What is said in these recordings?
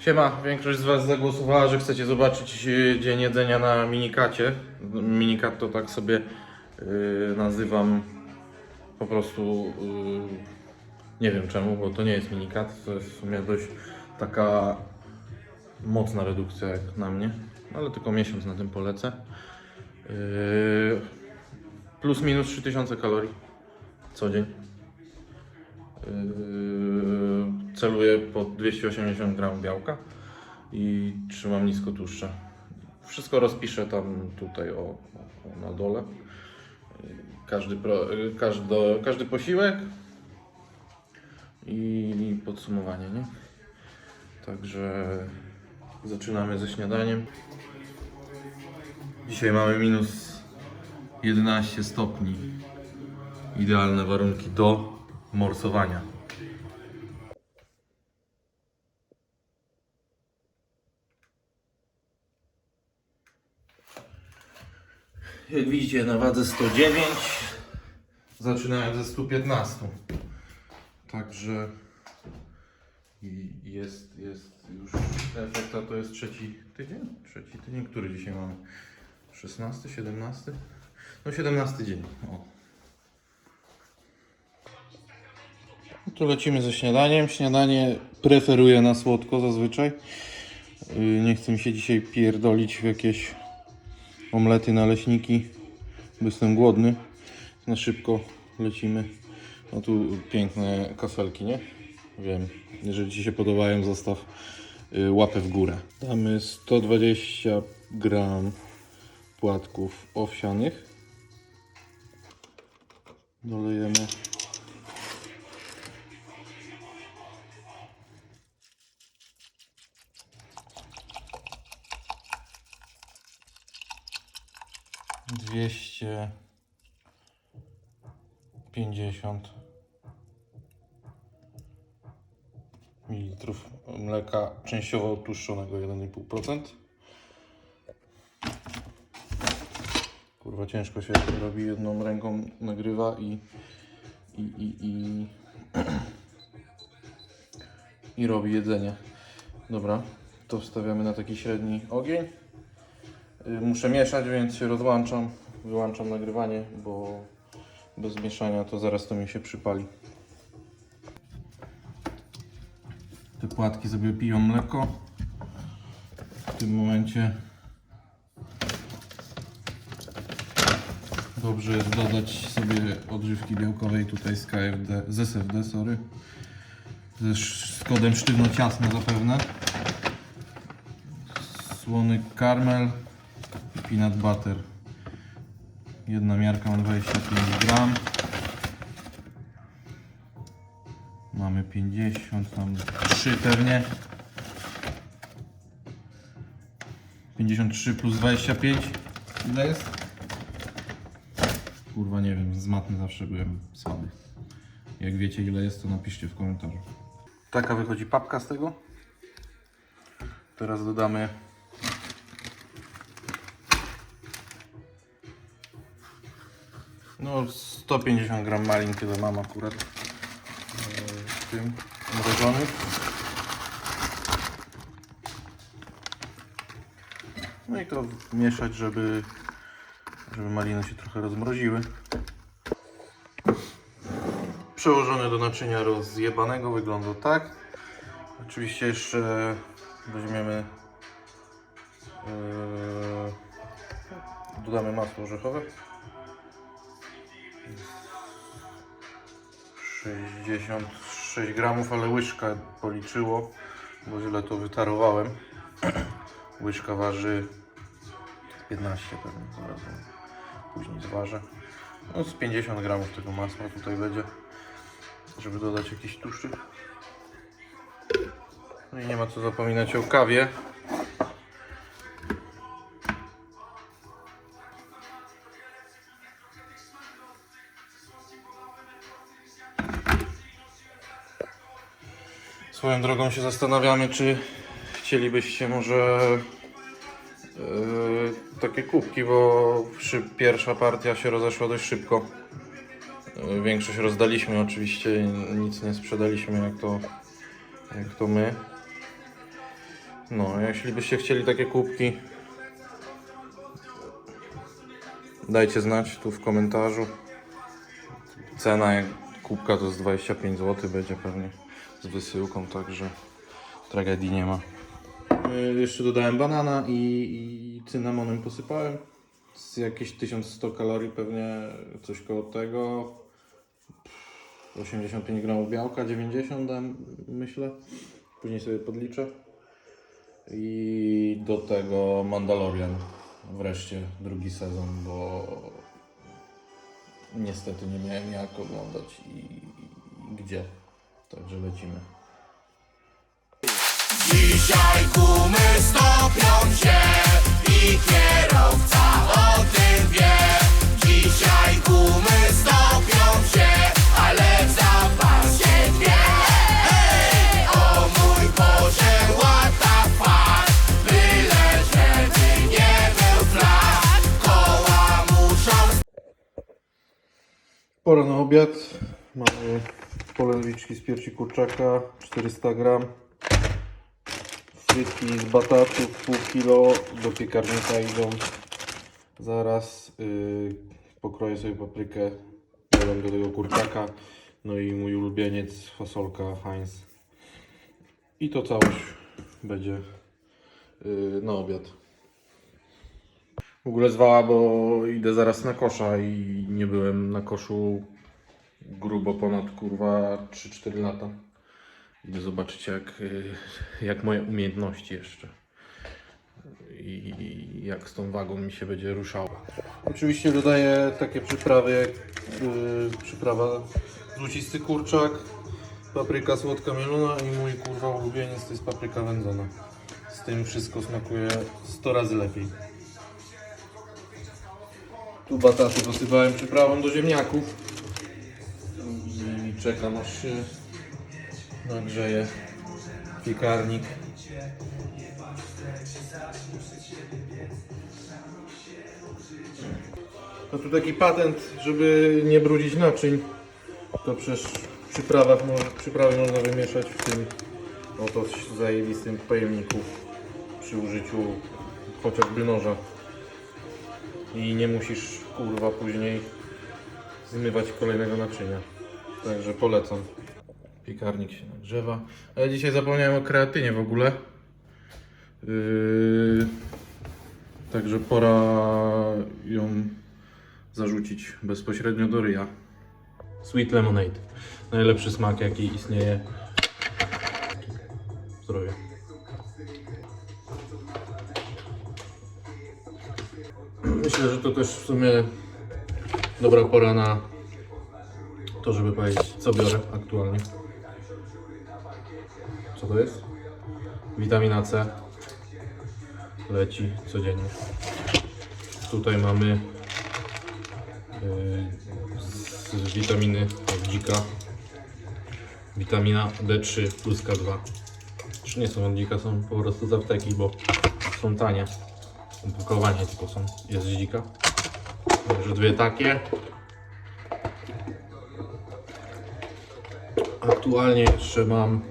Siema, większość z Was zagłosowała, że chcecie zobaczyć e, dzień jedzenia na minikacie. Minikat to tak sobie e, nazywam po prostu. e, nie wiem czemu, bo to nie jest minikat. To jest w sumie dość taka mocna redukcja jak na mnie, ale tylko miesiąc na tym polecę. E, plus minus 3000 kalorii co dzień. Yy, celuję po 280 gram białka i trzymam nisko tłuszcze. Wszystko rozpiszę tam tutaj o, o, na dole. Każdy, pro, każdy, każdy posiłek i podsumowanie, nie? Także zaczynamy ze śniadaniem. Dzisiaj mamy minus 11 stopni. Idealne warunki do morsowania. Jak widzicie na wadze 109 zaczynając ze 115 Także i jest, jest już efekt, a to jest trzeci tydzień? Trzeci tydzień, który dzisiaj mamy? 16, 17? No 17 dzień. O. No To lecimy ze śniadaniem. Śniadanie preferuję na słodko zazwyczaj. Yy, Nie chcę mi się dzisiaj pierdolić w jakieś omlety, naleśniki, bo jestem głodny. Na szybko lecimy. No tu piękne kafelki, nie? Wiem. Jeżeli Ci się podobają, zostaw yy, łapę w górę. Damy 120 gram płatków owsianych. Dolejemy dwieście pięćdziesiąt mililitrów mleka częściowo tłuszczonego 1,5%. Kurwa ciężko się robi jedną ręką nagrywa i i, i, i, i robi jedzenie. Dobra, to wstawiamy na taki średni ogień. Y, Muszę mieszać, więc się rozłączam. Wyłączam nagrywanie, bo bez mieszania to zaraz to mi się przypali. Te płatki sobie piją mleko. W tym momencie dobrze jest dodać sobie odżywki białkowej tutaj z KFD, z SFD, sorry. Z kodem sztywno-ciasne zapewne. Słony karmel peanut butter. Jedna miarka ma 25 gram. Mamy 50, tam 3 pewnie. 53 plus 25. Ile jest? Kurwa nie wiem, z matmy zawsze byłem słaby. Jak wiecie ile jest, to napiszcie w komentarzu. Taka wychodzi papka z tego. Teraz dodamy no 150 gram malin, tyle mam akurat e, w tym mrożony. No i to mieszać, żeby żeby maliny się trochę rozmroziły. Przełożone do naczynia rozjebanego wygląda tak. Oczywiście jeszcze weźmiemy yy, dodamy masło orzechowe 66 gramów, ale łyżka policzyło, bo źle to wytarowałem. Łyżka waży 15 pewnie, zaraz później zważę. No z 50 gramów tego masła tutaj będzie, żeby dodać jakiś tłuszczyk. No i nie ma co zapominać o kawie. Swoją drogą się zastanawiamy, czy chcielibyście może Yy, takie kubki, bo przy pierwsza partia się rozeszła dość szybko. Yy, Większość rozdaliśmy oczywiście, nic nie sprzedaliśmy jak to, jak to my. No, jeśli byście chcieli takie kubki, dajcie znać tu w komentarzu. Cena jak kubka to jest 25 zł, będzie pewnie z wysyłką, także tragedii nie ma. Y, Jeszcze dodałem banana i, i cynamonem posypałem. Z jakieś 1100 kalorii pewnie coś koło tego. 85 gramów białka, 90 dam, myślę. Później sobie podliczę. I do tego Mandalorian. Wreszcie drugi sezon, bo niestety nie miałem jak oglądać i, i gdzie. Także lecimy. Dzisiaj gumy stopią się i kierowca o tym wie. Dzisiaj gumy stopią się, ale w zapasie dwie. Hej! O mój Boże, what the fuck? Byle żeby nie był flag, koła muszą Pora na obiad. Mamy polędwiczki z piersi kurczaka, 400 gram. Frytki z batatów, pół kilo. Do piekarnika idą. Zaraz yy, pokroję sobie paprykę. Dodam do tego kurczaka. No i mój ulubieniec, fasolka Heinz. I to całość będzie yy, na obiad. W ogóle zwała, bo idę zaraz na kosza i nie byłem na koszu grubo ponad kurwa 3-4 lata. Idę zobaczyć jak, y, jak moje umiejętności jeszcze i jak z tą wagą mi się będzie ruszało. Oczywiście dodaję takie przyprawy jak y, przyprawa złocisty kurczak, papryka słodka mielona i mój kurwa ulubieniec to jest papryka wędzona. Z tym wszystko smakuje 100 razy lepiej. Tu bataty posypałem przyprawą do ziemniaków. Czekam aż się nagrzeje piekarnik. No tu taki patent, żeby nie brudzić naczyń. To przecież przyprawach, mo- przyprawy można wymieszać w tym oto zajebistym pojemniku przy użyciu chociażby noża i nie musisz kurwa później zmywać kolejnego naczynia. Także polecam. Piekarnik się nagrzewa. Ale dzisiaj zapomniałem o kreatynie w ogóle. Yy, także pora ją zarzucić bezpośrednio do ryja. Sweet Lemonade. Najlepszy smak jaki istnieje. Zdrowie. Myślę, że to też w sumie dobra pora na to, żeby powiedzieć, co biorę aktualnie. Co to jest? Witamina C. Leci codziennie. Tutaj mamy yy, z witaminy dzika. Witamina D3 plus K2. Czy nie są od dzika, są po prostu z apteki, bo są tanie. Opakowanie tylko są, jest z dzika. Także dwie takie. Aktualnie jeszcze mam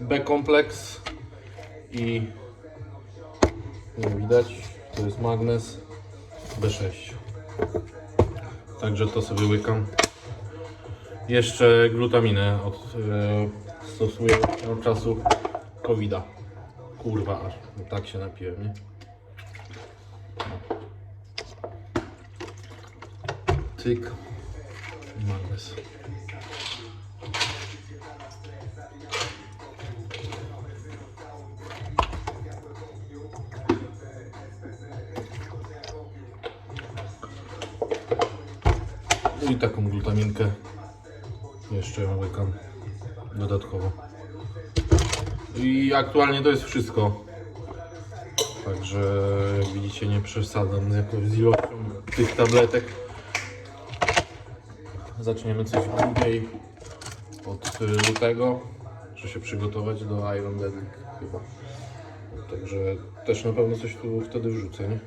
B-kompleks i nie widać, to jest magnez B6. Także to sobie łykam. Jeszcze glutaminę od, e, stosuję od czasu COVID-a. Kurwa, aż tak się napiłem, nie? Tyk. Magnez. No I taką glutaminkę jeszcze ją łykam dodatkowo. I aktualnie to jest wszystko. Także jak widzicie nie przesadzam z ilością tych tabletek. Zaczniemy coś długiej od y, lutego, że się przygotować do Iron Deadly chyba. Także też na pewno coś tu wtedy wrzucę, nie?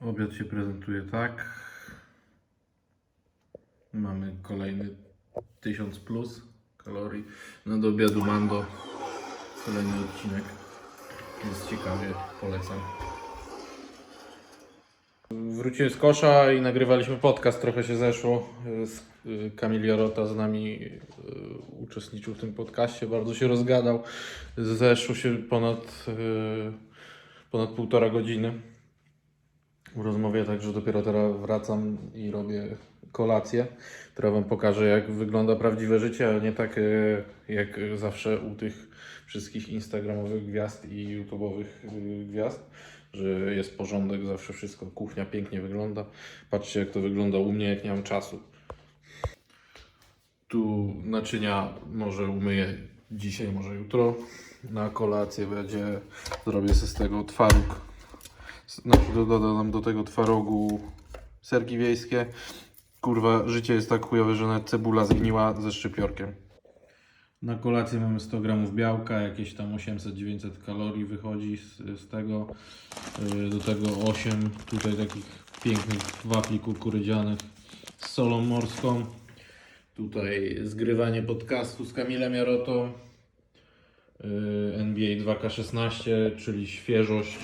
Obiad się prezentuje tak. Mamy kolejny 1000 plus kalorii. No do obiadu mando. Kolejny odcinek. Jest ciekawie, polecam. Wróciłem z kosza i nagrywaliśmy podcast, trochę się zeszło. Y, Kamil Jarota z nami y, uczestniczył w tym podcaście, bardzo się rozgadał. Zeszło się ponad, y, ponad półtora godziny w rozmowie, także dopiero teraz wracam i robię kolację, która Wam pokaże, jak wygląda prawdziwe życie, a nie tak jak zawsze u tych wszystkich instagramowych gwiazd i youtube'owych y, gwiazd, że jest porządek, zawsze wszystko, kuchnia pięknie wygląda. Patrzcie, jak to wygląda u mnie, jak nie mam czasu. Tu naczynia może umyję dzisiaj, może jutro. Na kolację będzie, zrobię sobie z tego twaróg znaczy dodam do tego twarogu serki wiejskie. Kurwa, życie jest tak chujowe, że nawet cebula zgniła ze szczypiorkiem. Na kolację mamy 100 gramów białka, jakieś tam 800-900 kalorii wychodzi z, z tego. Yy, Do tego 8 tutaj takich pięknych wafli kukurydzianych z solą morską. Tutaj zgrywanie podcastu z Kamilem Jarotą. Yy, NBA 2K16, czyli świeżość.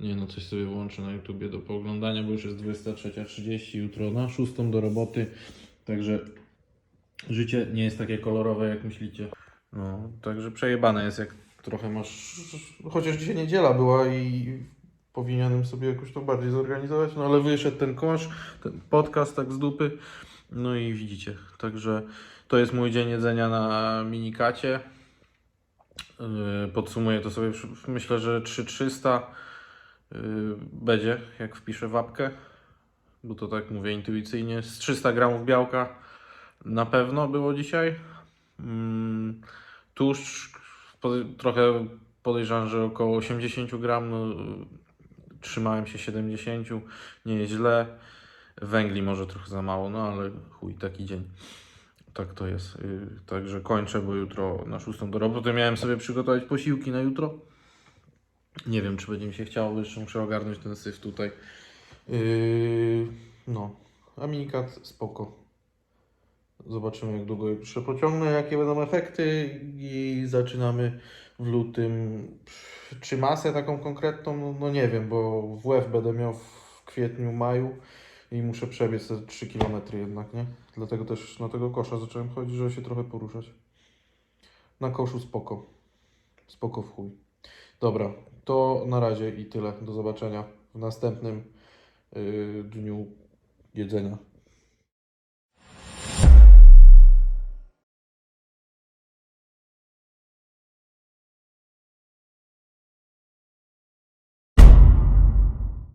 Nie no, coś sobie włączę na YouTubie do pooglądania, bo już jest 23.30, jutro na 6 do roboty. Także życie nie jest takie kolorowe jak myślicie. No, także przejebane jest jak trochę masz... Chociaż dzisiaj niedziela była i powinienem sobie jakoś to bardziej zorganizować, no ale wyszedł ten kosz, ten podcast tak z dupy. No i widzicie, także to jest mój dzień jedzenia na minikacie. Yy, Podsumuję to sobie, myślę, że 3300 yy, będzie, jak wpiszę wapkę, bo to tak mówię intuicyjnie, z 300 gramów białka na pewno było dzisiaj. Mm, Tłuszcz trochę podejrzewam, że około 80 gram, no, trzymałem się 70, nie jest źle. Węgli może trochę za mało, no ale chuj, taki dzień. Tak to jest. Yy, Także kończę, bo jutro na 6 do roboty miałem sobie przygotować posiłki na jutro. Nie wiem, czy będzie mi się chciało, jeszcze muszę ogarnąć ten syf tutaj. Yy, no, a minikat spoko. Zobaczymy, jak długo jeszcze pociągnę, jakie będą efekty i zaczynamy w lutym. Czy masę taką konkretną? No, no nie wiem, bo WF będę miał w kwietniu, maju i muszę przebiec te 3 km jednak, nie? Dlatego też na tego kosza zacząłem chodzić, żeby się trochę poruszać. Na koszu spoko. Spoko w chuj. Dobra, to na razie i tyle. Do zobaczenia w następnym yy, dniu jedzenia.